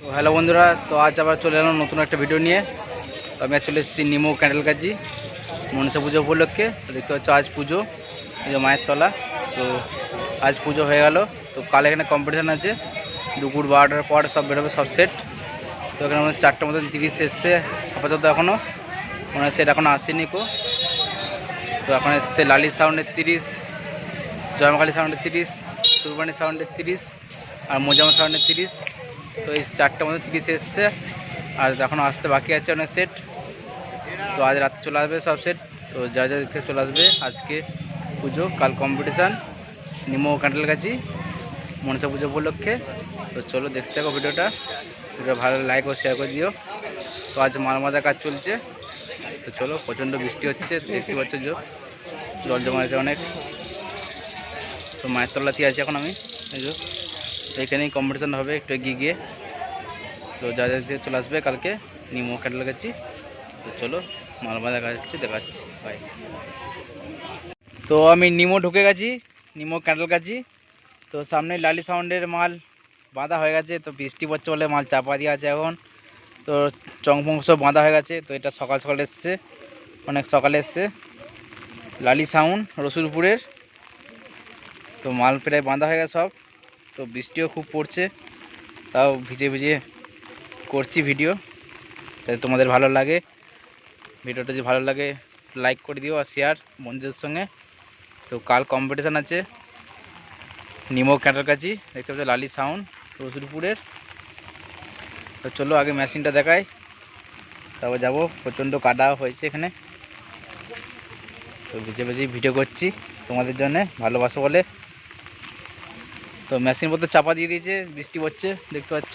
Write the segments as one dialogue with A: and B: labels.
A: তো হ্যালো বন্ধুরা, তো আজ আবার চলে এলাম নতুন একটা ভিডিও নিয়ে। তো আমি চলে এসেছি নিমো ক্যান্ডেল কাজি মনসা পুজো উপলক্ষে। তো দেখতে পাচ্ছ আজ পুজো যে মায়ের তলা। তো আজ পুজো হয়ে গেল। তো কাল এখানে কম্পিটিশান আছে। দুপুর বারোটার পর সব বেরোবে, সব সেট তো এখানে আমাদের চারটার মতন তিরিশ এসছে, আপাতত এখনও মানে সেট এখনও আসেনি কো। তো এখন এসছে লালি সাউন্ডের তিরিশ, জয়মাকালী সাউন্ডের তিরিশ সুরবানি সাউন্ডের তিরিশ, আর মোজামা সাউন্ডের তিরিশ। তো এই চারটার মধ্যে তিরিশ এসছে। আর এখনও আসতে বাকি আছে অনেক সেট তো আজ রাতে চলে আসবে সব সেট তো যা যা দেখতে চলে আসবে আজকে পুজো, কাল কম্পিটিশান নিমো ক্যান্ডেল গাছি, মনসা পুজো উপলক্ষে। তো চলো দেখতে থাকো ভিডিওটা। ভিডিও ভালো লাইক ও শেয়ার করে দিও। তো আজ মালমাদা কাজ চলছে। তো চলো প্রচণ্ড বৃষ্টি হচ্ছে, দেখতে পাচ্ছ জল জমা আছে অনেক। তো মায়ের তলাতে আছি এখন আমি, এই তো এখানেই কম্পিটিশান হবে, একটু এগিয়ে গিয়ে। তো যা যা দিয়ে চলে আসবে, কালকে নিমো ক্যান্ডেল গেছি তো চলো মালমা দেখা যাচ্ছে দেখাচ্ছি। বাই তো আমি নিমো ঢুকে গেছি, নিমো ক্যান্ডেল গাছি। তো সামনে লালি সাউন্ডের মাল বাঁধা হয়ে গেছে, তো বৃষ্টি পড়ছে বলে মাল চাপা দিয়ে আছে এখন। তো চংফং সব বাঁধা হয়ে গেছে, তো এটা সকাল সকাল এসছে, অনেক সকালে এসছে। লালি সাউন্ড, রসুলপুরের। তো মাল প্রায় বাঁধা হয়ে গেছে সব। তো বৃষ্টিও খুব পড়ছে, তাও ভিজে ভিজে করছি ভিডিও যাতে তোমাদের ভালো লাগে। ভিডিওটা যদি ভালো লাগে লাইক করে দিও আর শেয়ার বন্ধুদের সঙ্গে। তো কাল কম্পিটিশান আছে নিমো ক্যাটার কাছি, দেখতে পাচ্ছ লালি সাউন্ড রসুলপুরের। তো চলো আগে মেশিনটা দেখাই, তারপর যাব, প্রচণ্ড কাটা হয়েছে এখানে। তো ভিজে ভিজে ভিডিও করছি, তোমাদের জন্যে ভালোবাসো বলে। তো মেশিন মধ্যে চাপা দিয়ে দিয়েছে, বৃষ্টি পড়ছে, দেখতে পাচ্ছ।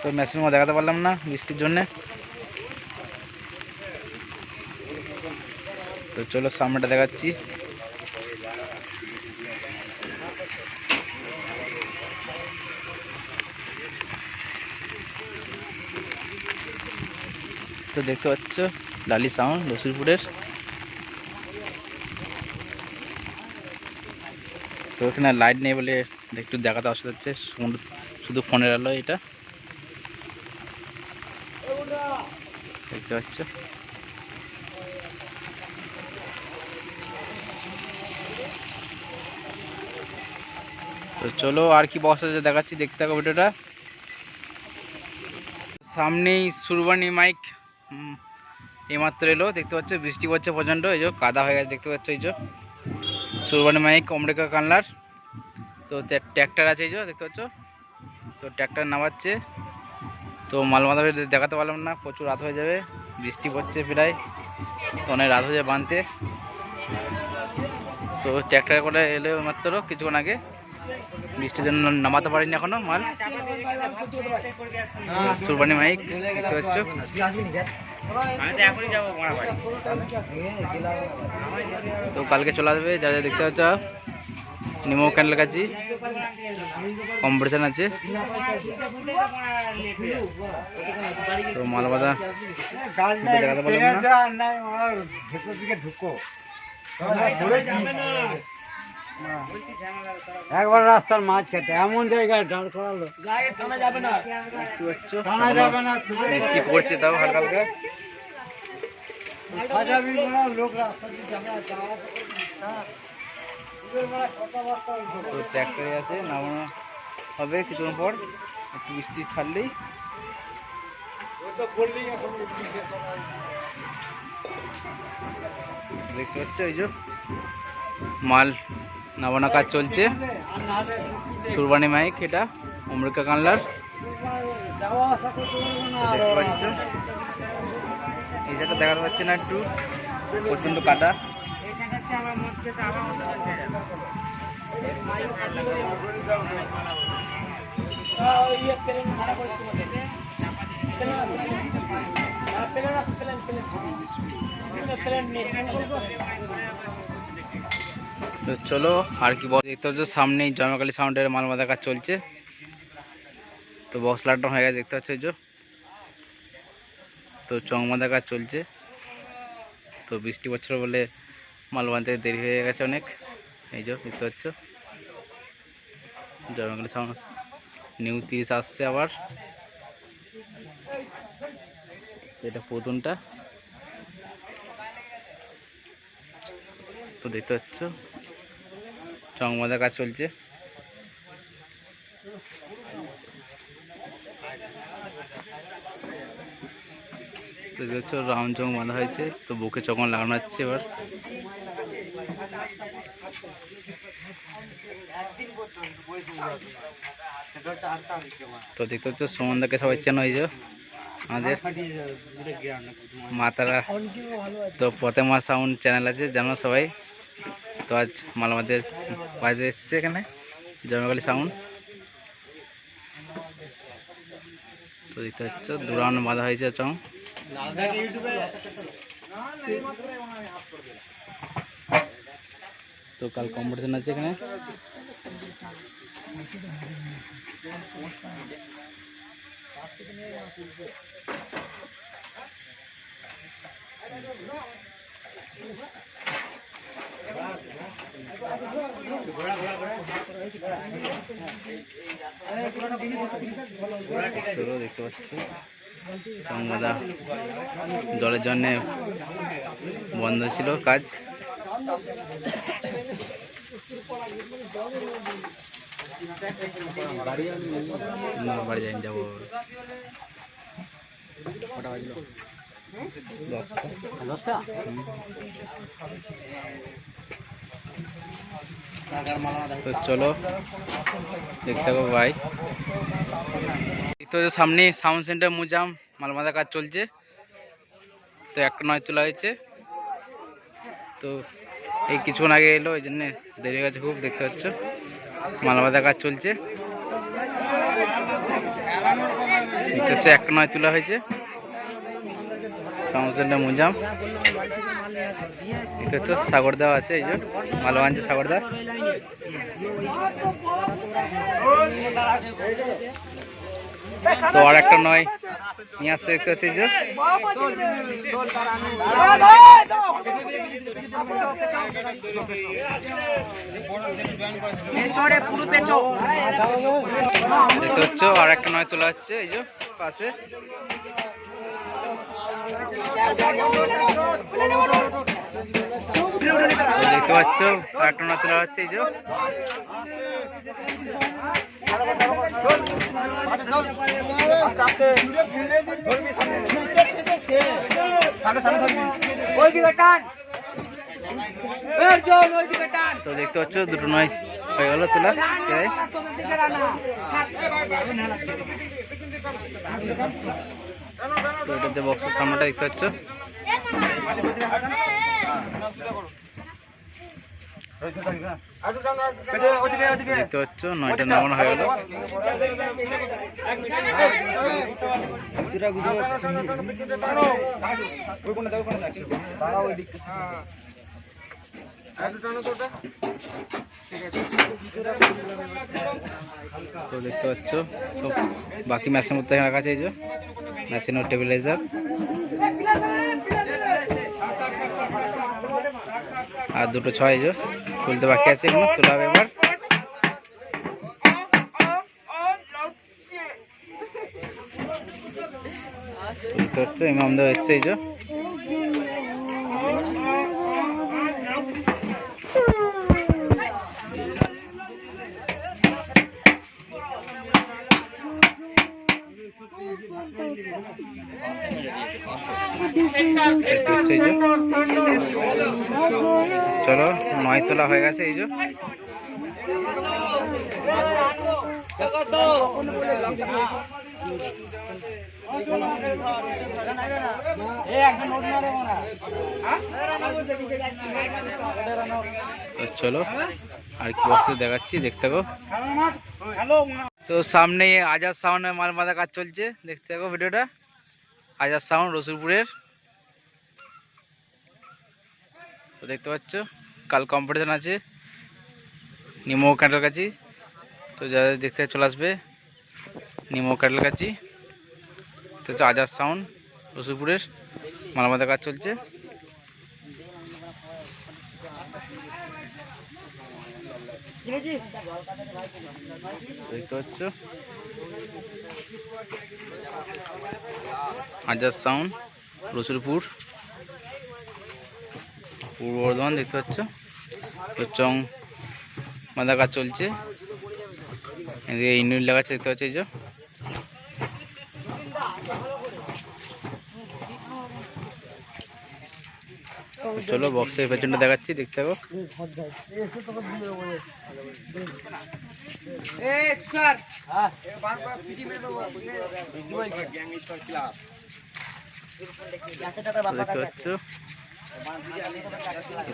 A: তো মেশিন দেখাতে পারলাম না বৃষ্টির জন্যে। তো চলো সামনেটা দেখাচ্ছি। তো দেখতে পাচ্ছ, লালি সাউন্ড রসুলপুরের তো এখানে লাইট নেই বলে একটু দেখাতে অসুবিধা হচ্ছে। শুধু- ফোনের আলো এটা। দেখতে পাচ্ছ? তো চলো আর কি বক্স আছে দেখাচ্ছি, দেখতে থাকো ভিডিওটা। সামনেই সুরবানি মাইক এইমাত্র এলো। দেখতে পাচ্ছ, বৃষ্টি পড়ছে প্রচণ্ড, এই যে কাদা হয়ে গেছে, দেখতে পাচ্ছ এই যে। সুরবানি মাইক অমরিকা কানলার। তো ট্র্যাক্টর আছে এই যে, দেখতে পাচ্ছ? তো ট্র্যাক্টর নামাচ্ছে। তো মালমাদা দেখাতে পারলাম না, প্রচুর রাত হয়ে যাবে, বৃষ্টি পড়ছে প্রায়। তো অনেক রাত হয়ে যাবে বানতে। তো ট্র্যাক্টরে করে এলে মাত্র কিছুক্ষণ আগে। বৃষ্টির জন্য নামাতে পারিনি এখনও মাল সুরবানি মাইক দেখতে পাচ্ছ তো কালকে চলে আসবে যা যা দেখতে পাচ্ছ নিমো ক্যান্ডেল কাছি কম্পিটিশান আছে তো মালবাদা দেখাতে পারলাম না
B: একবার রাস্তার মাছ খেতে এমন জায়গায় দাঁড় করালো টানা যাবে না
A: বৃষ্টি পড়ছে তাও হালকা হালকা
B: সাজাবি না লোক রাস্তা দিয়ে যাবে যাওয়া। ওদের কথাবার্তা হইছে।
A: তো ট্র্যাক্টরে আছে নামানো হবে কিছুক্ষণ পর একটু বৃষ্টি ছাড়লেই। দেখতে পাচ্ছ এই যে মাল নামানো কাজ চলছে। সুরবানি মাইক, এটা অমরিকা কানলার। দেখতে পাচ্ছ এই জায়গা দেখাতে পাচ্ছে না একটু। প্রচণ্ড
B: ইয়ে প্লেন প্লেন প্লেন প্লেন
A: তো চলো, আর কি বল দেখতে পাচ্ছ সামনেই জয়মাকালী সাউন্ডের মাল মাথা কাজ চলছে। তো বক্স লাটানো হয়ে গেছে, দেখতে পাচ্ছ যে। তো চং বাঁধা কাজ চলছে। তো বৃষ্টি পড়ছিল বলে মাল বাঁধতে দেরি হয়ে গেছে অনেক। এই যে, দেখতে পাচ্ছ। জয়বাংলা সাউন্ড নিউ তিরিশ আসছে আবার। এটা প্রথমটা তো দেখতে পাচ্ছ। চং বাঁধা কাজ চলছে। তো রাউন্ড চং বাঁধা হয়েছে, তো বুকে চকন লাগানো হচ্ছে এবার। তো দেখতে পাচ্ছ, সুমনদাকে সবাই চেন হয়ে আমাদের মাতারা। তো প্রথমা সাউন্ড চ্যানেল আছে, জানো সবাই? তো আজ মালামাদের বাজে এসছে এখানে, জয়মাকালী সাউন্ড তো দেখতে পাচ্ছ দুরাউন্ড বাঁধা হয়েছে চং। তো কাল কম্পিটিশন আছে এখানে। দেখতে পাচ্ছি। জলের জন্যে বন্ধ ছিল কাজ। বাড়ি যাইনি যাব। দশটা? দশটা তো চলো, দেখতে থাকো ভাই তো সামনে সাউন্ড সেন্টার মুজাম মালমাদা কাজ চলছে। তো একটা নয় তোলা হয়েছে। তো এই কিছুক্ষণ আগে এলো ওই জন্যে দেরি গেছে খুব, দেখতে পাচ্ছ। মালমাদা কাজ চলছে। একটা নয় তোলা হয়েছে। সাউন্ড মুজাম। দেখতে হচ্ছে সাগর দেওয়া আছে, এই যে মালবাঞ্চে সাগর দেওয়া। তো আর একটা নয়, নিয়ে আসছে দেখতে পাচ্ছি যে। আর একটা নয় তোলা হচ্ছে, এই যে পাশে। তো দেখতে পাচ্ছ নয় তোলা হচ্ছে এই যে। তো দেখতে পাচ্ছ, দুটো নয় হয়ে গেল, তোলা। তো এটা যে বক্সের সামনেটা দেখতে পাচ্ছ? দেখতে পাচ্ছ, নয়টা নামানো হয়ে গেল। তো দেখতে পাচ্ছ বাকি মেশিন মধ্যে রাখা যে। মেশিন টেবিলাইজার। আর দুটো ছয় জোর তুলতে বাকি আছে এগুলো, তোলা হবে এবার। তুলতে হচ্ছে ইমামদাও এসছে এই যে দেখতে পাচ্ছ এই যে চলো নয় তোলা হয়ে গেছে, এই চলো, আর কি বসে দেখাচ্ছি, দেখতে থাকো। তো সামনে আজাদ সাউন্ডের মাল বাঁধা কাজ চলছে, দেখতে থাকো ভিডিওটা। আজাদ সাউন্ড রসুলপুরের। দেখতে পাচ্ছ কাল কম্পিটিশন আছে। নিমো ক্যান্ডেল কাছি। তো যাদের দেখতে চলে আসবে নিমো ক্যান্ডেল কাছি। তো হচ্ছে আজাদ সাউন্ড রসুলপুরের মালামাদা কাজ চলছে। আজাদ সাউন্ড রসুলপুর। পূর্ব বর্ধমান দেখতে পাচ্ছ। চং বাঁধা কাজ চলছে। এদিকে ইন্ডুল লাগাচ্ছে দেখতে পাচ্ছ এই যে। চলো বক্সের পেছনটা দেখাচ্ছি দেখতে থাকো। তো দেখতে পাচ্ছ।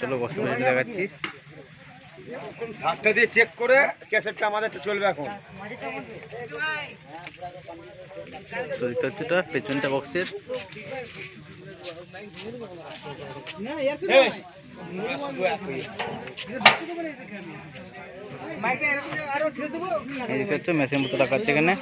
A: চলো পেছনটা দেখাচ্ছি।
C: হাতটা দিয়ে চেক করে ক্যাসেটটা আমাদের চলবে এখন।
A: তো দেখতে পাচ্ছ এটা পেছনটা বক্সের দেখতে পাচ্ছ মেশিন মতো রাখা আছে এখানে।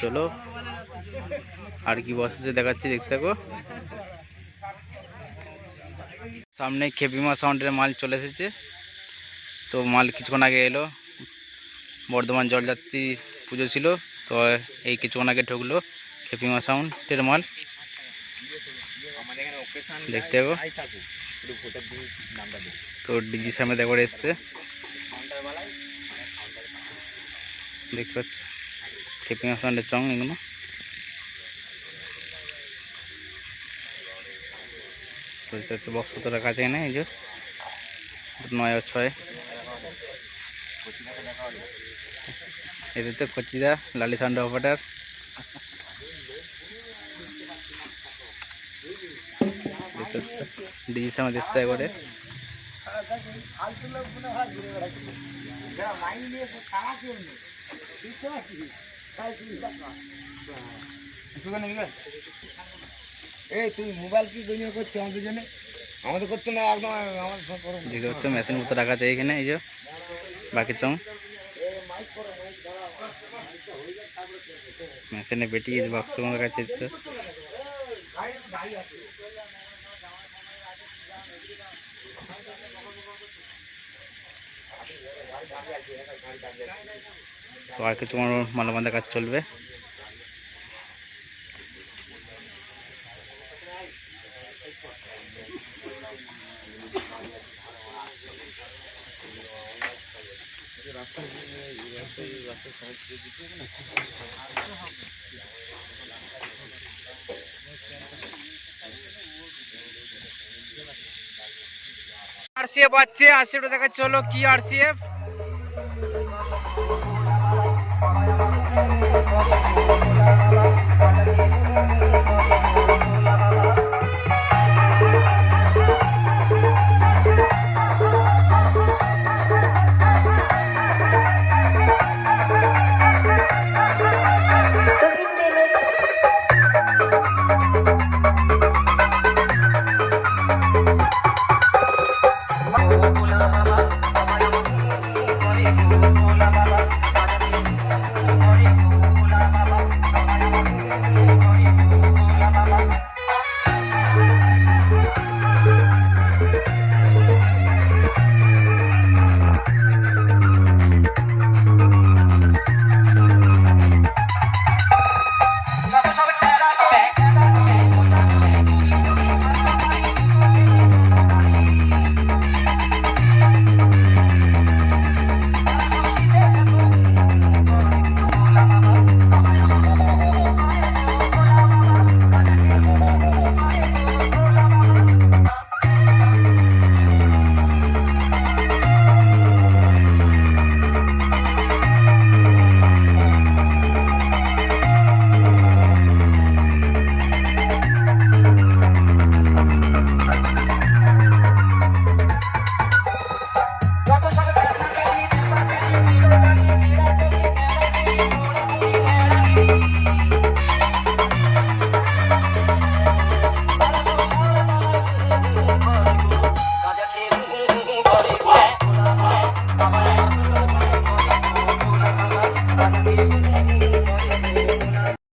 A: চলো, আর কি বসেছে দেখাচ্ছি দেখতে থাকো। সামনে খেপিমা সাউন্ডের মাল চলে এসেছে। তো মাল কিছুক্ষণ আগে এলো। বর্ধমান জলযাত্রী পুজো ছিল, তো এই কিছুক্ষণ আগে ঢুকলো খেপিমা সাউন্ডের মাল। দেখতে পাবো তো ডিজি সামনে দেখো এসছে। দেখতে পাচ্ছ? খেপিমা সাউন্ডের চং এগুলো। বক্স রাখা আছে এখানে, এই যে। নয় ছয়। এটা হচ্ছে কচিদা লালি সাউন্ড অপারেটার। ডিজি সামনে এসছে একবারে।
C: এই তুই মোবাইল কি গঞ্জ করছ আমাদের জন্য? আমাদের করছ না একদম আমাদের করো।
A: দেখতে পাচ্ছ মেশিন মতো রাখা আছে এখানে এই যে। বাকি চং। মেশিনে বেটি বাক্স রাখা আছে তো? আর কিছু মালামান্দা কাজ চলবে? আরসিএফ আছে আরসিএফ দেখা চলো কি আরসিএফ
D: Thank